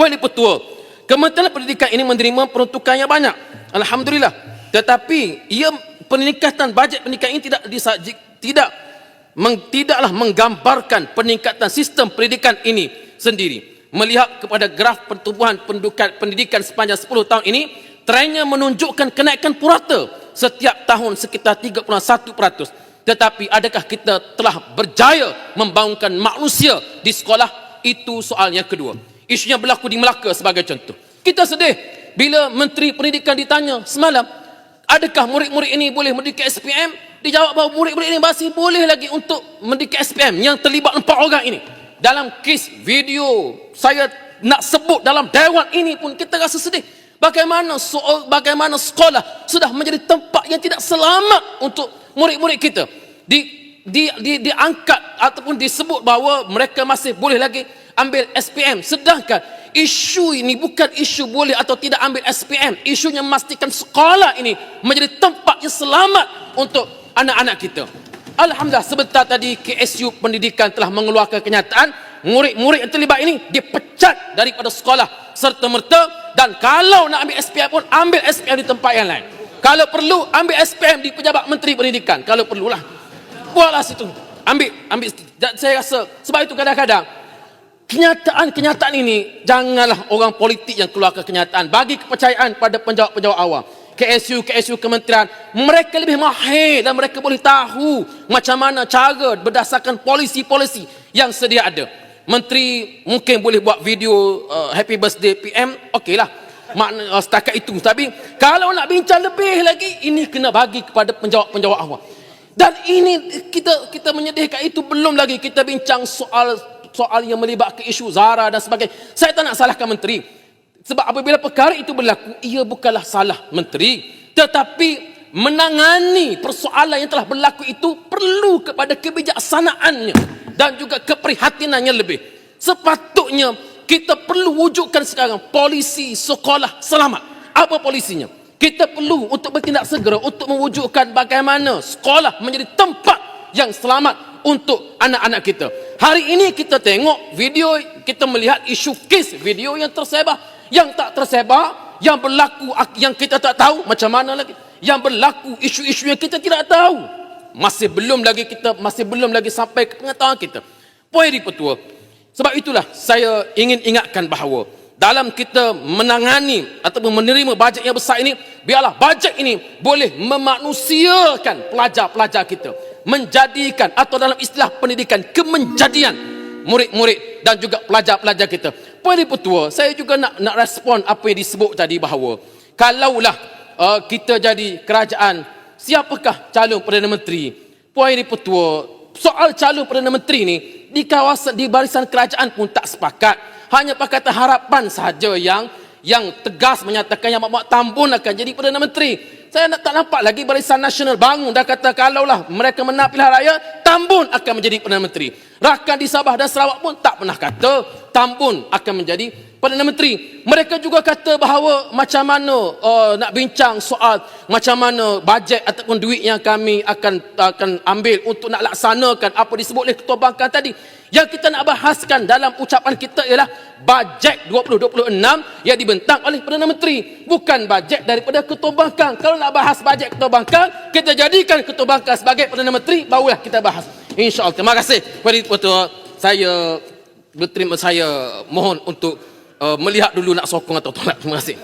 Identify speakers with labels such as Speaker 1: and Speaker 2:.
Speaker 1: Poin Pertua, Kementerian Pendidikan ini menerima peruntukan yang banyak. Alhamdulillah. Tetapi ia peningkatan bajet pendidikan ini tidak disajik, tidak meng, tidaklah menggambarkan peningkatan sistem pendidikan ini sendiri. Melihat kepada graf pertumbuhan pendudukan pendidikan sepanjang 10 tahun ini, trennya menunjukkan kenaikan purata setiap tahun sekitar 31%. Tetapi adakah kita telah berjaya membangunkan manusia di sekolah? Itu soal yang kedua. Isu yang berlaku di Melaka sebagai contoh. Kita sedih bila Menteri Pendidikan ditanya semalam, adakah murid-murid ini boleh mendidik SPM? Dijawab bahawa murid-murid ini masih boleh lagi untuk mendidik SPM yang terlibat empat orang ini. Dalam kes video saya nak sebut dalam dewan ini pun kita rasa sedih. Bagaimana soal bagaimana sekolah sudah menjadi tempat yang tidak selamat untuk murid-murid kita. Di di di diangkat ataupun disebut bahawa mereka masih boleh lagi ambil SPM sedangkan isu ini bukan isu boleh atau tidak ambil SPM isunya memastikan sekolah ini menjadi tempat yang selamat untuk anak-anak kita. Alhamdulillah sebentar tadi KSU Pendidikan telah mengeluarkan kenyataan murid-murid yang terlibat ini dipecat daripada sekolah serta merta dan kalau nak ambil SPM pun ambil SPM di tempat yang lain. Kalau perlu ambil SPM di pejabat Menteri Pendidikan. Kalau perlulah buatlah situ. Ambil ambil saya rasa sebab itu kadang-kadang kenyataan-kenyataan ini janganlah orang politik yang keluarkan kenyataan. Bagi kepercayaan pada penjawab-penjawab awam. KSU, KSU kementerian mereka lebih mahir dan mereka boleh tahu macam mana cara berdasarkan polisi-polisi yang sedia ada. Menteri mungkin boleh buat video uh, happy birthday PM okeylah. Makna uh, setakat itu. Tapi kalau nak bincang lebih lagi ini kena bagi kepada penjawab-penjawab awam dan ini kita kita menyedihkan itu belum lagi kita bincang soal soal yang melibatkan isu Zara dan sebagainya. Saya tak nak salahkan menteri. Sebab apabila perkara itu berlaku, ia bukanlah salah menteri. Tetapi menangani persoalan yang telah berlaku itu perlu kepada kebijaksanaannya dan juga keprihatinannya lebih. Sepatutnya kita perlu wujudkan sekarang polisi sekolah selamat. Apa polisinya? Kita perlu untuk bertindak segera untuk mewujudkan bagaimana sekolah menjadi tempat yang selamat untuk anak-anak kita. Hari ini kita tengok video, kita melihat isu kes video yang tersebar, yang tak tersebar, yang berlaku yang kita tak tahu macam mana lagi. Yang berlaku isu-isu yang kita tidak tahu. Masih belum lagi kita masih belum lagi sampai ke pengetahuan kita. Poin di petua. Sebab itulah saya ingin ingatkan bahawa dalam kita menangani ataupun menerima bajet yang besar ini, biarlah bajet ini boleh memanusiakan pelajar-pelajar kita menjadikan atau dalam istilah pendidikan kemenjadian murid-murid dan juga pelajar-pelajar kita. Poin petua, saya juga nak nak respon apa yang disebut tadi bahawa kalaulah uh, kita jadi kerajaan, siapakah calon Perdana Menteri? Poin petua, soal calon Perdana Menteri ni di kawasan di barisan kerajaan pun tak sepakat. Hanya pakatan harapan sahaja yang yang tegas menyatakan yang Mak Tambun akan jadi Perdana Menteri. Saya nak, tak nampak lagi Barisan Nasional bangun dah kata kalaulah mereka menang pilihan raya, Tambun akan menjadi Perdana Menteri. Rakan di Sabah dan Sarawak pun tak pernah kata Tambun akan menjadi Perdana Menteri. Mereka juga kata bahawa macam mana uh, nak bincang soal macam mana bajet ataupun duit yang kami akan akan ambil untuk nak laksanakan apa disebut oleh Ketua Bangkan tadi. Yang kita nak bahaskan dalam ucapan kita ialah bajet 2026 yang dibentang oleh Perdana Menteri. Bukan bajet daripada Ketua Bangkang. Kalau nak bahas bajet Ketua Bangkang, kita jadikan Ketua Bangkang sebagai Perdana Menteri, barulah kita bahas. InsyaAllah. Terima kasih Ketua. Saya berterima saya mohon untuk uh, melihat dulu nak sokong atau tolak. Terima kasih.